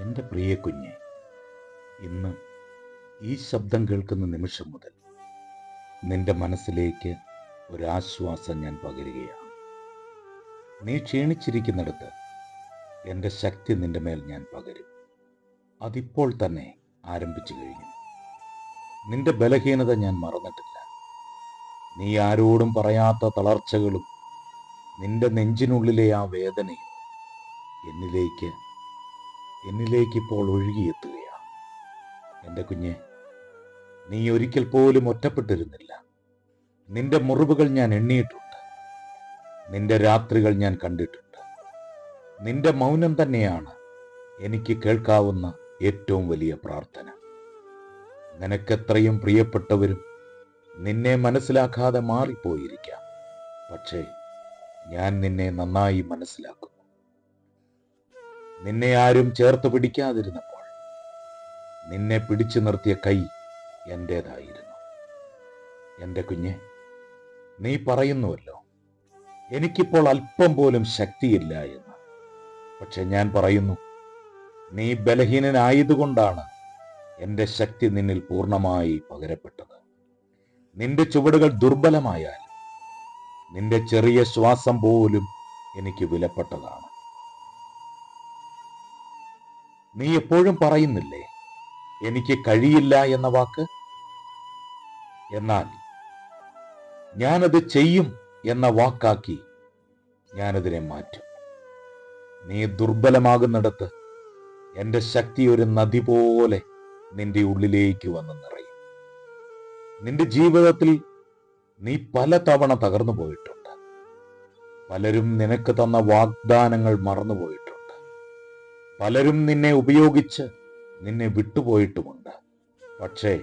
എന്റെ പ്രിയ കുഞ്ഞെ ഇന്ന് ഈ ശബ്ദം കേൾക്കുന്ന നിമിഷം മുതൽ നിന്റെ മനസ്സിലേക്ക് ഒരാശ്വാസം ഞാൻ പകരുകയാണ്. നീ ക്ഷീണിച്ചിരിക്കുന്നിടത്ത് എന്റെ ശക്തി നിന്റെ മേൽ ഞാൻ പകരും. അതിപ്പോൾ തന്നെ ആരംഭിച്ചു കഴിഞ്ഞു. നിന്റെ ബലഹീനത ഞാൻ മറന്നിട്ടില്ല. നീ ആരോടും പറയാത്ത തളർച്ചകളും നിന്റെ നെഞ്ചിനുള്ളിലെ ആ വേദനയും എന്നിലേക്ക് എന്നിലേക്ക് ഇപ്പോൾ ഒഴുകിയെത്തുകയാണ്. എന്റെ കുഞ്ഞെ നീ ഒരിക്കൽ പോലും ഒറ്റപ്പെട്ടിരുന്നില്ല. നിന്റെ മുറിവുകൾ ഞാൻ എണ്ണിയിട്ടുണ്ട്. നിന്റെ രാത്രികൾ ഞാൻ കണ്ടിട്ടുണ്ട്. നിന്റെ മൗനം തന്നെയാണ് എനിക്ക് കേൾക്കാവുന്ന ഏറ്റവും വലിയ പ്രാർത്ഥന. നിനക്കെത്രയും പ്രിയപ്പെട്ടവരും നിന്നെ മനസ്സിലാക്കാതെ മാറിപ്പോയിരിക്കാം. പക്ഷേ ഞാൻ നിന്നെ നന്നായി മനസ്സിലാക്കുന്നു നിന്നെ ആരും ചേർത്ത് പിടിക്കാതിരുന്നപ്പോൾ നിന്നെ പിടിച്ചു നിർത്തിയ കൈ എന്റേതായിരുന്നു എന്റെ കുഞ്ഞെ നീ പറയുന്നുവല്ലോ എനിക്കിപ്പോൾ അല്പം പോലും ശക്തിയില്ല എന്ന്. പക്ഷെ ഞാൻ പറയുന്നു നീ ബലഹീനനായതുകൊണ്ടാണ് എന്റെ ശക്തി നിന്നിൽ പൂർണമായി പകരപ്പെട്ടത്. നിന്റെ ചുവടുകൾ ദുർബലമായാൽ നിന്റെ ചെറിയ ശ്വാസം പോലും എനിക്ക് വിലപ്പെട്ടതാണ്. നീ എപ്പോഴും പറയുന്നില്ലേ എനിക്ക് കഴിയില്ല എന്ന വാക്ക്? എന്നാൽ ഞാനത് ചെയ്യും എന്ന വാക്കാക്കി ഞാനതിനെ മാറ്റും. നീ ദുർബലമാകുന്നിടത്ത് എന്റെ ശക്തി ഒരു നദി പോലെ നിന്റെ ഉള്ളിലേക്ക് വന്ന് നിറയും. നിന്റെ ജീവിതത്തിൽ നീ പല തവണ തകർന്നു പോയിട്ടുണ്ട് പലരും നിനക്ക് തന്ന വാഗ്ദാനങ്ങൾ മറന്നുപോയിട്ടുണ്ട്. പലരും നിന്നെ ഉപയോഗിച്ച് നിന്നെ വിട്ടുപോയിട്ടുമുണ്ട്. പക്ഷേ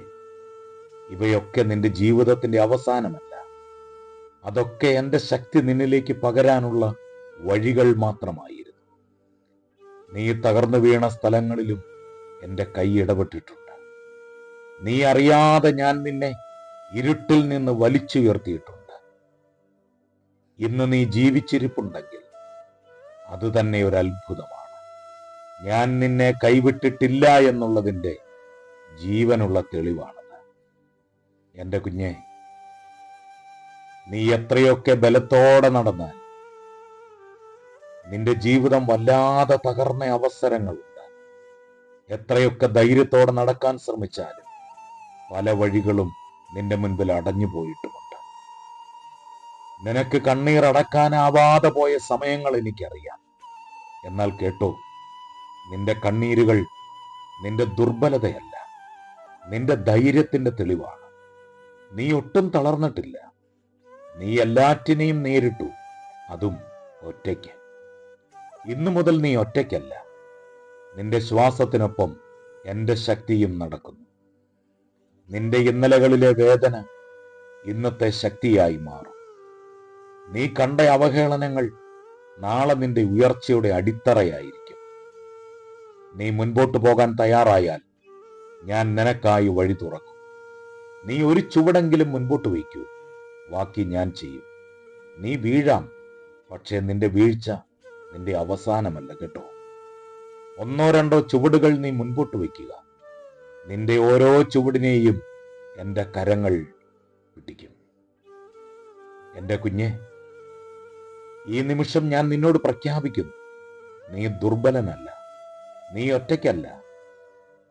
ഇവയൊക്കെ നിന്റെ ജീവിതത്തിന്റെ അവസാനമല്ല. അതൊക്കെ എന്റെ ശക്തി നിന്നിലേക്ക് പകരാനുള്ള വഴികൾ മാത്രമായിരുന്നു. നീ തകർന്നു വീണ സ്ഥലങ്ങളിലും എന്റെ കൈ ഇടപെട്ടിട്ടുണ്ട്. നീ അറിയാതെ ഞാൻ നിന്നെ ഇരുട്ടിൽ നിന്ന് വലിച്ചുയർത്തിയിട്ടുണ്ട്. ഇന്ന് നീ ജീവിച്ചിരിപ്പുണ്ടെങ്കിൽ അത് തന്നെ ഒരു അത്ഭുതമാണ്. ഞാൻ നിന്നെ കൈവിട്ടിട്ടില്ല എന്നുള്ളതിന്റെ ജീവനുള്ള തെളിവാണത് എന്റെ കുഞ്ഞെ നീ എത്രയൊക്കെ ബലത്തോടെ നടന്നാൽ നിന്റെ ജീവിതം വല്ലാതെ തകർന്ന അവസരങ്ങളുണ്ട്. എത്രയൊക്കെ ധൈര്യത്തോടെ നടക്കാൻ ശ്രമിച്ചാലും പല വഴികളും നിന്റെ മുൻപിൽ അടഞ്ഞു പോയിട്ടുമുണ്ട്. നിനക്ക് കണ്ണീർ അടക്കാനാവാതെ പോയ സമയങ്ങൾ എനിക്കറിയാം. എന്നാൽ കേട്ടോ നിന്റെ കണ്ണീരുകൾ നിന്റെ ദുർബലതയല്ല. നിന്റെ ധൈര്യത്തിന്റെ തെളിവാണ്. നീ ഒട്ടും തളർന്നിട്ടില്ല. നീ എല്ലാറ്റിനെയും നേരിട്ടു. അതും ഒറ്റയ്ക്ക്. ഇന്നു മുതൽ നീ ഒറ്റയ്ക്കല്ല. നിന്റെ ശ്വാസത്തിനൊപ്പം എന്റെ ശക്തിയും നടക്കുന്നു. നിന്റെ ഇന്നലകളിലെ വേദന ഇന്നത്തെ ശക്തിയായി മാറും. നീ കണ്ട അവഹേളനങ്ങൾ നാളെ നിന്റെ ഉയർച്ചയുടെ അടിത്തറയായിരിക്കും. നീ മുൻപോട്ട് പോകാൻ തയ്യാറായാൽ ഞാൻ നിനക്കായി വഴി തുറക്കും. നീ ഒരു ചുവടെങ്കിലും മുൻപോട്ട് വയ്ക്കൂ. ബാക്കി ഞാൻ ചെയ്യും. നീ വീഴാം. പക്ഷേ നിന്റെ വീഴ്ച നിന്റെ അവസാനമല്ല കേട്ടോ. ഒന്നോ രണ്ടോ ചുവടുകൾ നീ മുൻപോട്ട് വയ്ക്കുക. നിന്റെ ഓരോ ചുവടിനെയും എന്റെ കരങ്ങൾ പിടിക്കും. എന്റെ കുഞ്ഞെ ഈ നിമിഷം ഞാൻ നിന്നോട് പ്രഖ്യാപിക്കുന്നു. നീ ദുർബലനല്ല. നീ ഒറ്റയ്ക്കല്ല.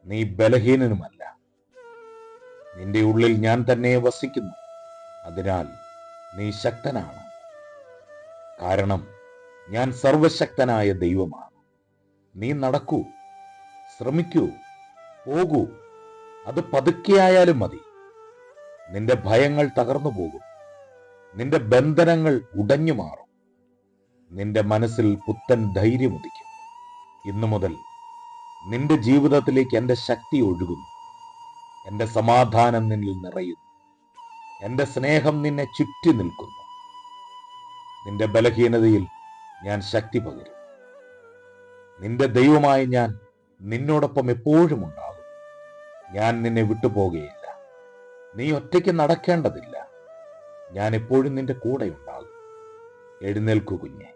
നീ ബലഹീനനുമല്ല. നിന്റെ ഉള്ളിൽ ഞാൻ തന്നെ വസിക്കുന്നു. അതിനാൽ നീ ശക്തനാണ്. കാരണം ഞാൻ സർവശക്തനായ ദൈവമാണ്. നീ നടക്കൂ ശ്രമിക്കൂ പോകൂ. അത് പതുക്കെയായാലും മതി. നിന്റെ ഭയങ്ങൾ തകർന്നു പോകും. നിന്റെ ബന്ധനങ്ങൾ ഉടഞ്ഞു മാറും. നിന്റെ മനസ്സിൽ പുത്തൻ ധൈര്യമുദിക്കും ഇന്നു മുതൽ നിന്റെ ജീവിതത്തിലേക്ക് എന്റെ ശക്തി ഒഴുകുന്നു. എന്റെ സമാധാനം നിന്നിൽ നിറയുന്നു. എന്റെ സ്നേഹം നിന്നെ ചുറ്റി നിൽക്കുന്നു. നിന്റെ ബലഹീനതയിൽ ഞാൻ ശക്തി പകരും. നിന്റെ ദൈവമായി ഞാൻ നിന്നോടൊപ്പം എപ്പോഴും ഉണ്ടാകും. ഞാൻ നിന്നെ വിട്ടുപോകുകയില്ല. നീ ഒറ്റയ്ക്ക് നടക്കേണ്ടതില്ല. ഞാൻ എപ്പോഴും നിന്റെ കൂടെ ഉണ്ടാകും. എഴുന്നേൽക്കു കുഞ്ഞെ.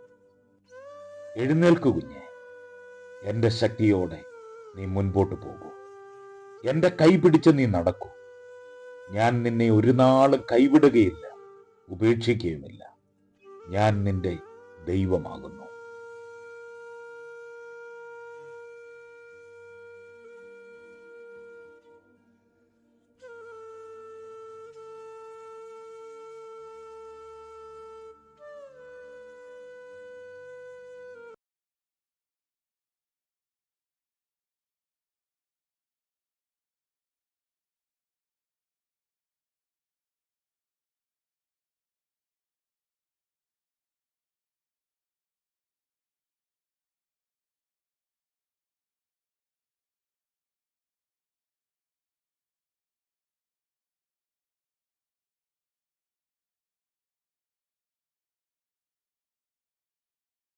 എഴുന്നേൽക്കു കുഞ്ഞെ. എന്റെ ശക്തിയോടെ നീ മുൻപോട്ട് പോകൂ. എന്റെ കൈ പിടിച്ച് നീ നടക്കൂ. ഞാൻ നിന്നെ ഒരു നാളും കൈവിടുകയില്ല ഉപേക്ഷിക്കുകയുമില്ല. ഞാൻ നിന്റെ ദൈവമാകുന്നു.